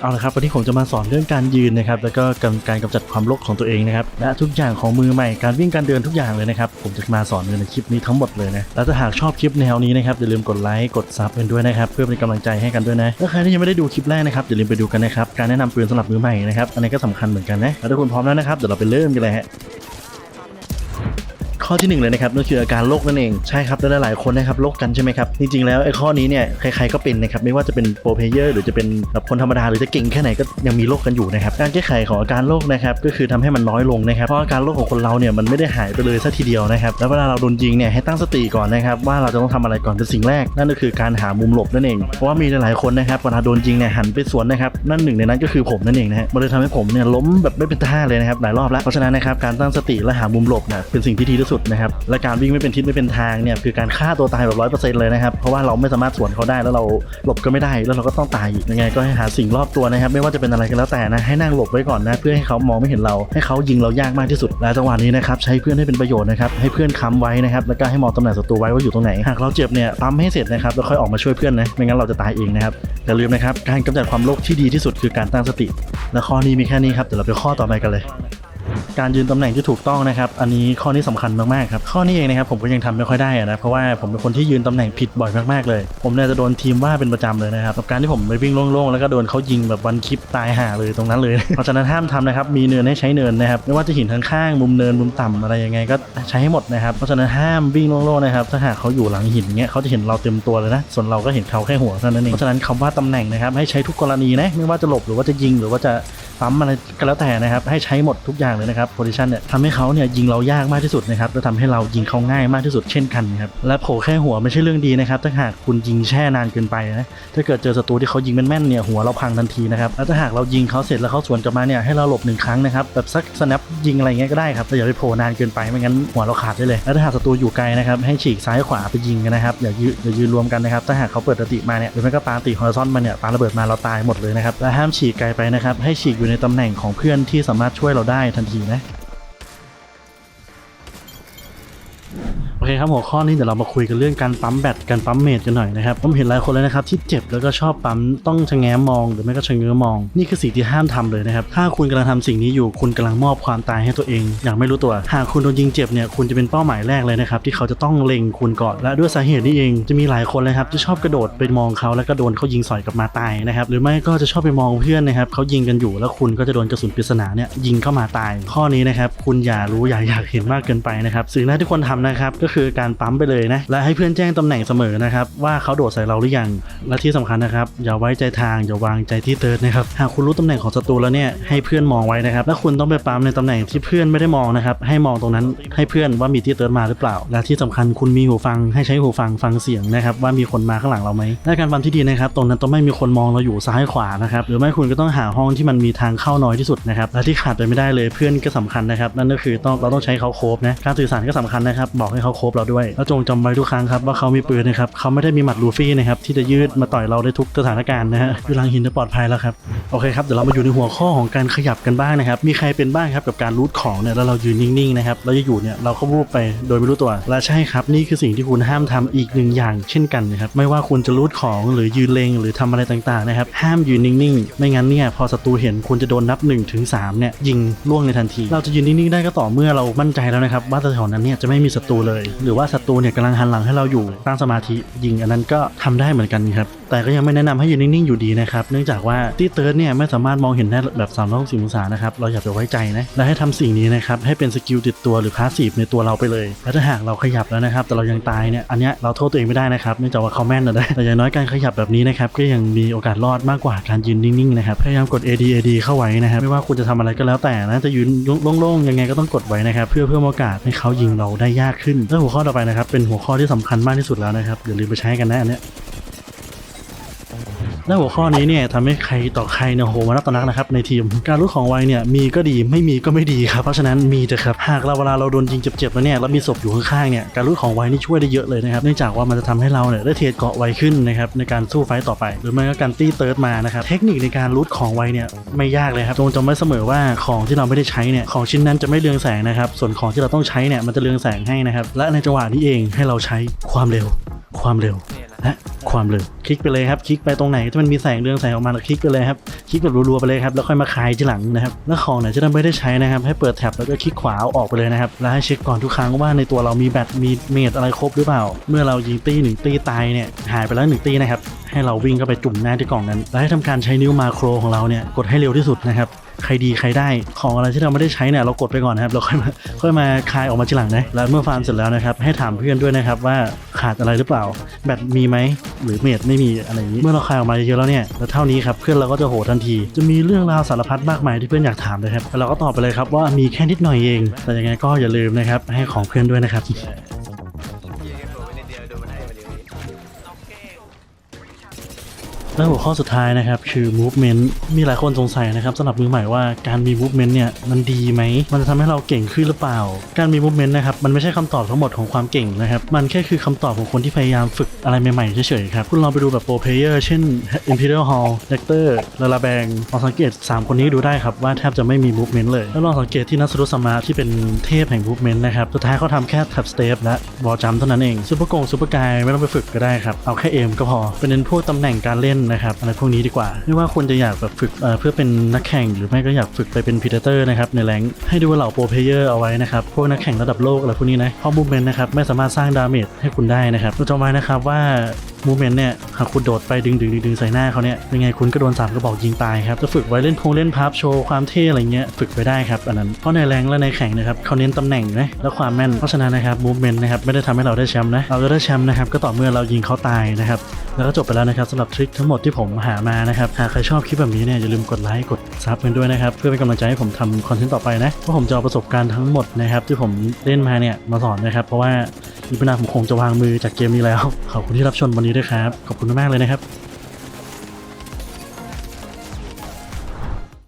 เอาละครับวันนี้ผมจะมาสอนเรื่องการยืนนะครับแล้วก็การกำจัดความรคของตัวเองนะครับและทุกอย่างของมือใหม่การวิ่งการเดินทุกอย่างเลยนะครับผมจะมาสอนในคลิปนี้ทั้งหมดเลยนะแล้วถ้าหากชอบคลิปแนวนี้นะครับอย่าลืมกดไลค์กดซับกันด้วยนะครับเพื่อเป็นกำลังใจให้กันด้วยนะถ้าใครที่ยังไม่ได้ดูคลิปแรกนะครับอย่าลืมไปดูกันนะครับการแนะนำปืนสำหรับมือใหม่นะครับอันนี้ก็สำคัญเหมือนกันนะแล้วถ้าคุณพร้อมแล้วนะครับเดี๋ยวเราไปเริ่มกันเลยฮะ ข้อที่หนึ่งเลยนะครับนั่นคืออาการโรคนั่นเองใช่ครับและหลายคนนะครับโรคกันใช่ไหมครับจริงๆแล้วไอ้ข้อนี้เนี่ยใครๆก็เป็นนะครับไม่ว่าจะเป็นโปรเพเยอร์หรือจะเป็นแบบคนธรรมดาหรือจะเก่งแค่ไหนก็ยังมีโรคกันอยู่นะครับการแก้ไขของอาการโรคนะครับก็คือทำให้มันน้อยลงนะครับเพราะอาการโรคของคนเราเนี่ยมันไม่ได้หายไปเลยซะทีเดียวนะครับแล้วเวลาเราโดนยิงเนี่ยให้ตั้งสติก่อนนะครับว่าเราจะต้องทำอะไรก่อนเป็นสิ่งแรก นั่นก็คือการหามุมหลบนั่นเองเพราะว่ามีหลายๆคนนะครับเวลาโดนยิงเนี่ยหันไปสวนนะครับนั่นหนึ่งในนั้นก็คือผมนั่นเองนะฮะมันเลยทำให้ผมเนี่ยล้มแบบไม่เป็นท่าเลยนะครับหลายรอบแล้วเพราะฉะนั้นนะครับการตั้งสติและหามุมหลบเนี่ยเป็นสิ่งที่ดีที่สุดนะครับ และการวิ่งไม่เป็นทิศไม่เป็นทางเนี่ยคือการฆ่าตัวตายแบบร้อยเปอร์เซ็นต์เลยนะครับ เพราะว่าเราไม่สามารถสวนเขาได้แล้วเราหลบก็ไม่ได้ แล้วเราก็ต้องตายอีกยังไงก็ให้หาสิ่งรอบตัวนะครับ ไม่ว่าจะเป็นอะไรก็แล้วแต่นะให้นั่งหลบไว้ก่อนนะ เพื่อให้เขามองไม่เห็นเรา ให้เขายิงเรายากมากที่สุดและจังหวะนี้นะครับใช้เพื่อนให้เป็นประโยชน์นะครับให้เพื่อนค้ำไว้นะครับแล้วก็ให้มองตำแหน่งศัตรูไว้ว่าอยู่ตรงไหนหากเราเจ็บเนี่ยปั๊มให้เสร็จนะครับแล้วค่อยออกมาช่วยเพื่อนนะไม่งั้นเราจะตายเองนะครับอย่าลืมนะครับการกำจัดความโลภที่ดีที่สุดคือการตั้งสติและข้อนี้มีแค่นี้ครับเดี๋ยวเราไปข้อต่อไปกันเลย การยืนตำแหน่งที่ถูกต้องนะครับ อันนี้ข้อนี้สำคัญมากๆครับ ข้อนี้เองนะครับผมก็ยังทำไม่ค่อยได้นะเพราะว่าผมเป็นคนที่ยืนตำแหน่งผิดบ่อยมากๆเลย ผมเนี่ยจะโดนทีมว่าเป็นประจำเลยนะครับกับการที่ผมไปวิ่งโล่งๆแล้วก็โดนเขายิงแบบวันคลิปตายห่าเลยตรงนั้นเลย เพราะฉะนั้นห้ามทำนะครับมีเนินให้ใช้เนินนะครับไม่ว่าจะหินข้างๆมุมเนินมุมต่ำอะไรยังไงก็ใช้ให้หมดนะครับเพราะฉะนั้นห้ามวิ่งโล่งๆนะครับถ้าหากเขาอยู่หลังหินเงี้ยเขาจะเห็นเราเต็มตัวเลยนะส่วนเราก็เห็นเขาแค่หัวเท่านั้นเองเพราะฉะนั้นคำว่าตำแหน่งนะครับให้ใช้ทุกกรณีนะไม่ว่าจะหลบหรือว่าจะยิงหรือว่าจะ ปั๊มอะไรก็แล้วแต่นะครับ ให้ใช้หมดทุกอย่างเลยนะครับโพซิชันเนี่ยทำให้เขาเนี่ยยิงเรายากมากที่สุดนะครับและทำให้เรายิงเขาง่ายมากที่สุดเช่นกันครับและโผล่แค่หัวไม่ใช่เรื่องดีนะครับถ้าหากคุณยิงแช่นานเกินไปนะถ้าเกิดเจอศัตรูที่เขายิงแม่นๆเนี่ยหัวเราพังทันทีนะครับแล้วถ้าหากเรายิงเขาเสร็จแล้วเขาสวนกลับมาเนี่ยให้เราหลบหนึ่งครั้งนะครับแบบสักสแนปยิงอะไรเงี้ยก็ได้ครับแต่อย่าไปโผล่นานเกินไปไม่งั้นหัวเราขาดได้เลยแล้วถ้าหากศัตรูอยู่ไกลนะครับให้ฉีกซ้ายขวาไปยิงกันนะครับอย่ายืนอย่ายืนรวมกันนะครับถ้าหากเขาเปิดติมาเนี่ยหรือไม่ก็ปาติฮอร์ซอนมาเนี่ยปาระเบิดมาเราตายหมดเลยนะครับและห้ามฉีกไกลไปนะครับให้ฉีกอยู่ในตำแหน่งของเพื่อนที่สามารถช่วยเราได้ทันทีนะ เคครับหัวข้อนี้เดี๋ยวเรามาคุยกันเรื่องการปั๊มแบตการปั๊มเมดกันหน่อยนะครับผมเห็นหลายคนเลยนะครับที่เจ็บแล้วก็ชอบปั๊มต้องชะแง้มมองหรือไม่ก็ชะเง้อมอง นี่คือสิ่งที่ห้ามทำเลยนะครับถ้าคุณกำลังทำสิ่งนี้อยู่คุณกำลังมอบความตายให้ตัวเอง อย่างไม่รู้ตัว หากคุณโดนยิงเจ็บเนี่ยคุณจะเป็นเป้าหมายแรกเลยนะครับที่เขาจะต้องเล็งคุณก่อนและด้วยสาเหตุนี้เอง จะมีหลายคนเลยครับที่ชอบกระโดดไปมองเขาแล้วก็โดนเขายิงสอยกลับมาตายนะครับหรือไม่ก็จะชอบไปมองเพื่อนนะครับเขายิงกันอยู่แล้วคุณก็จะโดนกระสุนปริศนาเนี่ยยิงเข้ามาตาย ข้อนี้นะครับคุณอย่ารู้อย่าอยากเห็นมากเกินไปนะครับสิ่งแรกที่ควรทำนะครับก็คืคือการปั๊มไปเลยนะ และให้เพื่อนแจ้งตำแหน่งเสมอนะครับ ว่าเขาโดดใส่เราหรือยัง และที่สำคัญนะครับ อย่าไว้ใจทาง อย่าวางใจที่เติร์ดนะครับ หากคุณรู้ตำแหน่งของศัตรูแล้วเนี่ย ให้เพื่อนมองไว้นะครับ และคุณต้องไปปั๊มในตำแหน่งที่เพื่อนไม่ได้มองนะครับ ให้มองตรงนั้นให้เพื่อนว่ามีที่เติร์ดมาหรือเปล่า และที่สำคัญคุณมีหูฟัง ให้ใช้หูฟังฟังเสียงนะครับว่ามีคนมาข้างหลังเราไหมและการปั๊มที่ดีนะครับ ตรงนั้นต้องไม่มีคนมองเราอยู่ซ้ายขวานะครับ หรือไม่คุณก็ต้องหาห้องที่มันมีทางเข้าน้อยที่สุดนะครับและที่ขาดไปไม่ได้เลยเพื่อนก็สำคัญนะครับนั่นก็คือต้องเราต้องใช้เขาโคบนะการสื่อสารก็สำคัญนะครับบอกให้เขาโคบเราด้วย แล้วจงจำไว้ทุกครั้งครับว่าเขามีปืนนะครับเขาไม่ได้มีหมัดลูฟี่นะครับที่จะยืดมาต่อยเราได้ทุกสถานการณ์นะฮะอยู่หลังหินจะปลอดภัยแล้วครับโอเคครับเดี๋ยวเรามาอยู่ในหัวข้อของการขยับกันบ้างนะครับมีใครเป็นบ้างครับกับการรูดของเนี่ยแล้วเรายืนนิ่งๆนะครับเราจะอยู่เนี่ยเราก็วูบไปโดยไม่รู้ตัว และใช่ครับนี่คือสิ่งที่คุณห้ามทำอีกหนึ่งอย่าง เช่นกันนะครับไม่ว่าคุณจะรูดของหรือยืนเลงหรือทำอะไรต่างๆนะครับห้ามยืนนิ่งๆ ไม่งั้นเนี่ยพอศัตรูเห็นคุณจะโดนนับ1นถึงสเนี่ยยิงล่วงในทันที เราจะยืนนิ่งๆได้ก็ต่อเมื่อเรามั่นใจแล้วนะครับว่าแถวนั้นเนี่ยจะไม่มีศัตรูเลยหรือว่าศัตรูเนี่ยกำลังหันหลังให้เราอยู่ตั้งสมาธิยิงอันนั้นก็ทำได้เหมือนกันครับแต่ก็ยังไม่แนะนำให้ยืนนิ่งๆอยู่ดีนะครับเนื่องจากว่าที่เติร์ดเนี่ยไม่สามารถมองเห็นได้แบบ3ามร้อยองศานะครับเราอย่าไปไว้ใจนะและให้ทำสิ่งนี้นะครับให้เป็นสกิลติดตัวหรือพาสซีฟในตัวเราไปเลยและถ้าหากเราขยับแล้วนะครับแต่เรายังตายเนี่ยอันเนี้ยเราโทษตัวเองไม่ได้นะครับเนื่องจากว่าเขาแม่นนะได้แต่อย่างน้อยการขยับแบบนี้นะครับก็ยังมีโอกาสรอดมากกว่าการยืนนิ่งๆนะครับพยายามกด AD AD เข้าไว้นะครับไม่ว่าคุณจะทำอะไรก็แล้วแต่นะจะยืนโล่งๆยังไงก็ต้องกดไว้นะครับเพื่อเพิ่มโอกาสให้เขายิงเราได้ยากขึ้นแล้วหัวข้อต่อไปนะครับ เป็นหัวข้อที่สำคัญมากที่สุดแล้วนะครับอย่าลืมไปใช้กันนะอันเนี้ย และหัวข้อนี้เนี่ยทำให้ใครต่อใครเนี่ยโหมานักต่อนักนะครับในทีมการรู้ของไวเนี่ยมีก็ดีไม่มีก็ไม่ดีครับเพราะฉะนั้นมีเถอะครับหากเราเวลาเราโดนยิงเจ็บๆแล้วเนี่ยแล้วมีศพอยู่ข้างๆเนี่ยการรู้ของไวนี่ช่วยได้เยอะเลยนะครับเนื่องจากว่ามันจะทำให้เราเนี่ยได้เทรดเกาะไวขึ้นนะครับในการสู้ไฟต่อไป หรือไม่ก็การตีเติร์ดมานะครับเทคนิคในการรูดของไวเนี่ยไม่ยากเลยครับจงจำไว้เสมอว่าของที่เราไม่ได้ใช้เนี่ยของชิ้นนั้นจะไม่เรืองแสงนะครับส่วนของที่เราต้องใช้เนี่ยมันจะเรืองแสงให้นะครับและในจังหวะนี้เองให้เราใช้ความเร็ว ความเร็วและ ความเร็วคลิกไปเลยครับคลิกไปตรงไหนที่มันมีแสงเรืองแสงออกมาแล้วคลิกไปเลยครับคลิกแบบรัวๆไปเลยครับแล้วค่อยมาคลายทีหลังนะครับแล้วของไหนที่เราไม่ได้ใช้นะครับให้เปิดแท็บแล้วก็คลิกขวาเอาออกไปเลยนะครับแล้วให้เช็คก่อนทุกครั้งว่าในตัวเรามีแบตมีเมดอะไรครบหรือเปล่า เมื่อเรายิงตีหนึ่งตีตายเนี่ยหายไปแล้วหนึ่งตีนะครับให้เราวิ่งเข้าไปจุ่มหน้าที่กล่องนั้น แล้วให้ทำการใช้นิ้วมาโครของเราเนี่ยกดให้เร็วที่สุดนะครับใครดีใครได้ของอะไรที่เราไม่ได้ใช้เนี่ยเรากดไปก่อนนะครับเราค่อยมาค่อยมาคลายออกมาทีหลังนะแล้วเมื่อฟาร์มเสร็จแล้วนะครับให้ถามเพื่อนด้วยนะครับว่าขาดอะไรหรือเปล่า แบตมีไหมหรือเมดไม่มีอะไรนี้เมื่อเราคลายออกมาเยอะแล้วเนี่ยแล้วเท่านี้ครับเพื่อนเราก็จะโหทันที จะมีเรื่องราวสารพัดมากมายที่เพื่อนอยากถามเลยครับแล้วเราก็ตอบไปเลยครับว่ามีแค่นิดหน่อยเอง แต่ยังไงก็อย่าลืมนะครับให้ของเพื่อนด้วยนะครับ และหัวข้อสุดท้ายนะครับคือ movement มีหลายคนสงสัยนะครับสำหรับมือใหม่ว่าการมี movement เนี่ยมันดีไหม มันจะทำให้เราเก่งขึ้นหรือเปล่า การมี movement นะครับมันไม่ใช่คำตอบทั้งหมดของความเก่งนะครับ มันแค่คือคำตอบของคนที่พยายามฝึกอะไรใหม่ๆเฉยๆครับ คุณลองไปดูแบบ pro player เช่น imperial hall lecter ลาลาแบงลองสังเกต 3 คนนี้ดูได้ครับว่าแทบจะไม่มี movement เลย แล้วลองสังเกตที่นัสรุสมาที่เป็นเทพแห่ง movement นะครับสุดท้ายเขาทำแค่ tap step และ wall jump เท่านั้นเองซูเปอร์โกงซูเปอร์กายไม่ต้องไปฝึกก็ได้ครับเอาแค่เอมก็พอเป็นเน้นพวกตำแหน่งการเล่นนะครับอะไรพวกนี้ดีกว่าไม่ว่าคุณจะอยากแบบฝึกเพื่อเป็นนักแข่งหรือไม่ก็อยากฝึกไปเป็นพีเตอร์นะครับในแรงให้ดูเหล่าโปรเพลเยอร์เอาไว้นะครับพวกนักแข่งระดับโลกอะไรพวกนี้นะข้อมูลเมนนะครับไม่สามารถสร้างดาเมจให้คุณได้นะครับจำไว้นะครับว่ามูเมนต์เนี่ยหากคุณโดดไปดึงดึงดึงใส่หน้าเขาเนี่ยยังไงคุณก็โดนสามกระบอกยิงตายครับจะฝึกไว้เล่นพงเล่นพับโชว์ความเท่อะไรเงี้ยฝึกไปได้ครับอันนั้นเพราะในแรงและในแข่งนะครับเขาเน้นตำแหน่งนะและความแม่นเพราะฉะนั้นนะครับมูเมนต์นะครับไม่ได้ทำให้เราได้แชมป์นะเราจะได้แชมป์นะครับก็ต่อเมื่อเรายิงเขาตายนะครับแล้วก็จบไปแล้วนะครับสำหรับทริคทั้งหมดที่ผมหามานะครับหากใครชอบคลิปแบบนี้เนี่ยอย่าลืมกดไลค์กดซับกันด้วยนะครับเพื่อเป็นกำลังใจให้ผมทำคอนเทนต์ต่อไปนะเพราะผมจะเอาประสบการณ์ทั้งหมดนะครับที่ผมเล่นมาเนี่ยมาสอนนะครับเพราะว่า อีกไม่นานผมคงจะวางมือจากเกมนี้แล้ว ขอบคุณที่รับชมวันนี้ด้วยครับ ขอบคุณมากเลยนะครับ